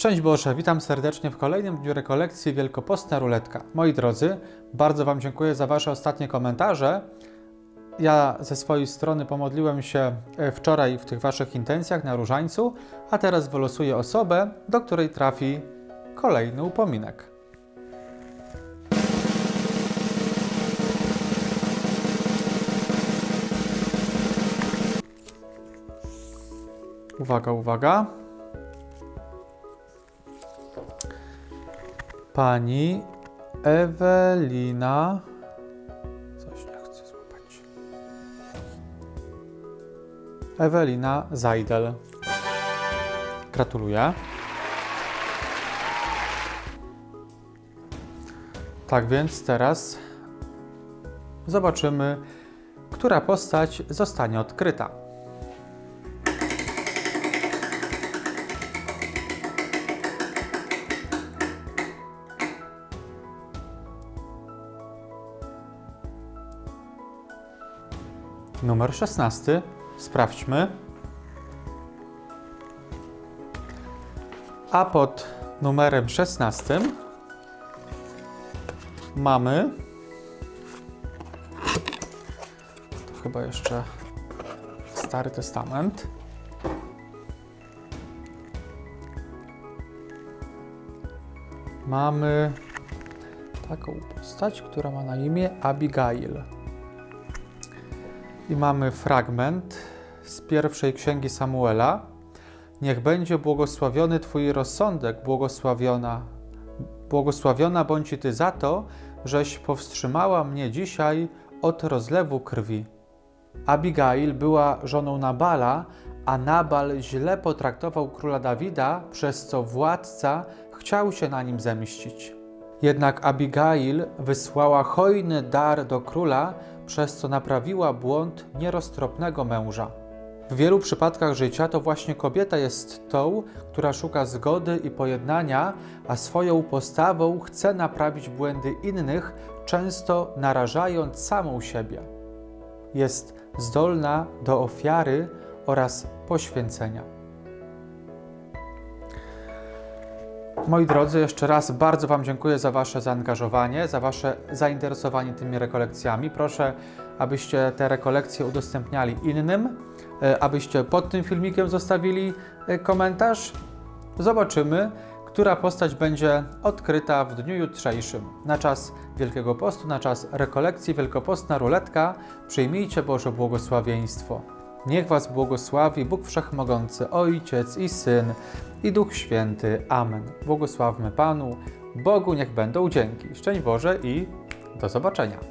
Szczęść Boże, witam serdecznie w kolejnym dniu rekolekcji Wielkopostna Ruletka. Moi drodzy, bardzo Wam dziękuję za Wasze ostatnie komentarze. Ja ze swojej strony pomodliłem się e, wczoraj w tych Waszych intencjach na różańcu, a teraz wylosuję osobę, do której trafi kolejny upominek. Uwaga, uwaga. Pani Ewelina. Coś nie chcę złapać. Ewelina Zajdel. Gratuluję. Tak więc teraz zobaczymy, która postać zostanie odkryta. Numer 16. Sprawdźmy. A pod numerem 16 mamy. To chyba jeszcze Stary Testament. Mamy taką postać, która ma na imię Abigail. I mamy fragment z pierwszej księgi Samuela. Niech będzie błogosławiony Twój rozsądek, błogosławiona. Błogosławiona bądź Ty za to, żeś powstrzymała mnie dzisiaj od rozlewu krwi. Abigail była żoną Nabala, a Nabal źle potraktował króla Dawida, przez co władca chciał się na nim zemścić. Jednak Abigail wysłała hojny dar do króla, przez co naprawiła błąd nieroztropnego męża. W wielu przypadkach życia to właśnie kobieta jest tą, która szuka zgody i pojednania, a swoją postawą chce naprawić błędy innych, często narażając samą siebie. Jest zdolna do ofiary oraz poświęcenia. Moi drodzy, jeszcze raz bardzo Wam dziękuję za Wasze zaangażowanie, za Wasze zainteresowanie tymi rekolekcjami. Proszę, abyście te rekolekcje udostępniali innym, e, abyście pod tym filmikiem zostawili e, komentarz. Zobaczymy, która postać będzie odkryta w dniu jutrzejszym. Na czas Wielkiego Postu, na czas rekolekcji Wielkopostna Ruletka, przyjmijcie Boże błogosławieństwo. Niech Was błogosławi Bóg Wszechmogący, Ojciec i Syn i Duch Święty. Amen. Błogosławmy Panu, Bogu niech będą dzięki. Szczęść Boże i do zobaczenia.